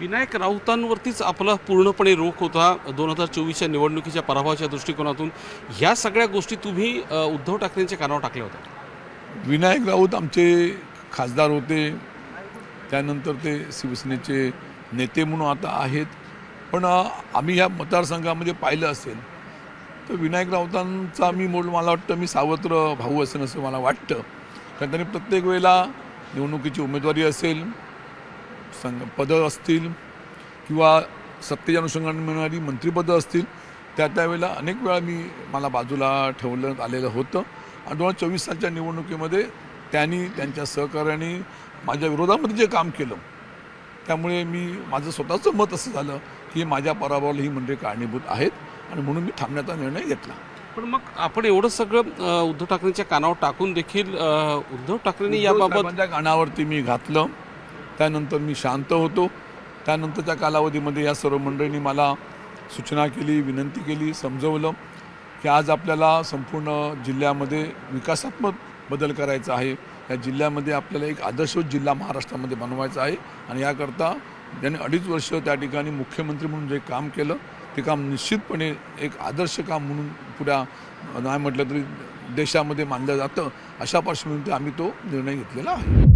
विनायक राऊतांवरतीच आपला पूर्णपणे रोख होता दोन हजार चोवीसच्या निवडणुकीच्या पराभवाच्या दृष्टिकोनातून. ह्या सगळ्या गोष्टी तुम्ही उद्धव ठाकरेंच्या कानावर टाकल्या होत्या. विनायक राऊत आमचे खासदार होते. त्यानंतर ते शिवसेनेचे नेते म्हणून आता आहेत. पण आम्ही ह्या मतदारसंघामध्ये पाहिलं असेल तर विनायक राऊतांचा मी मोड मला वाटतं मी सावत्र भाऊ असेल असं मला वाटतं. कारण त्यांनी प्रत्येक वेळेला निवडणुकीची उमेदवारी असेल संघ पदं असतील किंवा सत्तेच्या अनुषंगाने मिळणारी मंत्रिपदं असतील त्या त्यावेळेला अनेक वेळा मी मला बाजूला ठेवण्यात आलेलं होतं. आणि दोन हजार चोवीस सालच्या निवडणुकीमध्ये त्यांनी त्यांच्या सहकार्याने माझ्या विरोधामध्ये जे काम केलं त्यामुळे मी माझं स्वतःचं मत असं झालं की माझ्या पराभवाला ही मंडळी कारणीभूत आहेत आणि म्हणून मी थांबण्याचा निर्णय घेतला. पण मग आपण एवढं सगळं उद्धव ठाकरेंच्या कानावर टाकून देखील उद्धव ठाकरेंनी याबाबत कानावरती मी घातलं. त्यानंतर मी शांत होतो. त्यानंतरच्या कालावधीमध्ये या सर्व मंडळींनी मला सूचना केली विनंती केली समजवलं की आज आपल्याला संपूर्ण जिल्ह्यामध्ये विकासात्मक बदल करायचा आहे. या जिल्ह्यामध्ये आपल्याला एक आदर्श जिल्हा महाराष्ट्रामध्ये बनवायचा आहे आणि याकरता ज्यांनी अडीच वर्ष त्या ठिकाणी मुख्यमंत्री म्हणून जे काम केलं ते काम निश्चितपणे एक आदर्श काम म्हणून पुऱ्या नाही म्हटलं तरी देशामध्ये मानलं जातं. अशा पार्श्वभूमीवर आम्ही तो निर्णय घेतलेला आहे.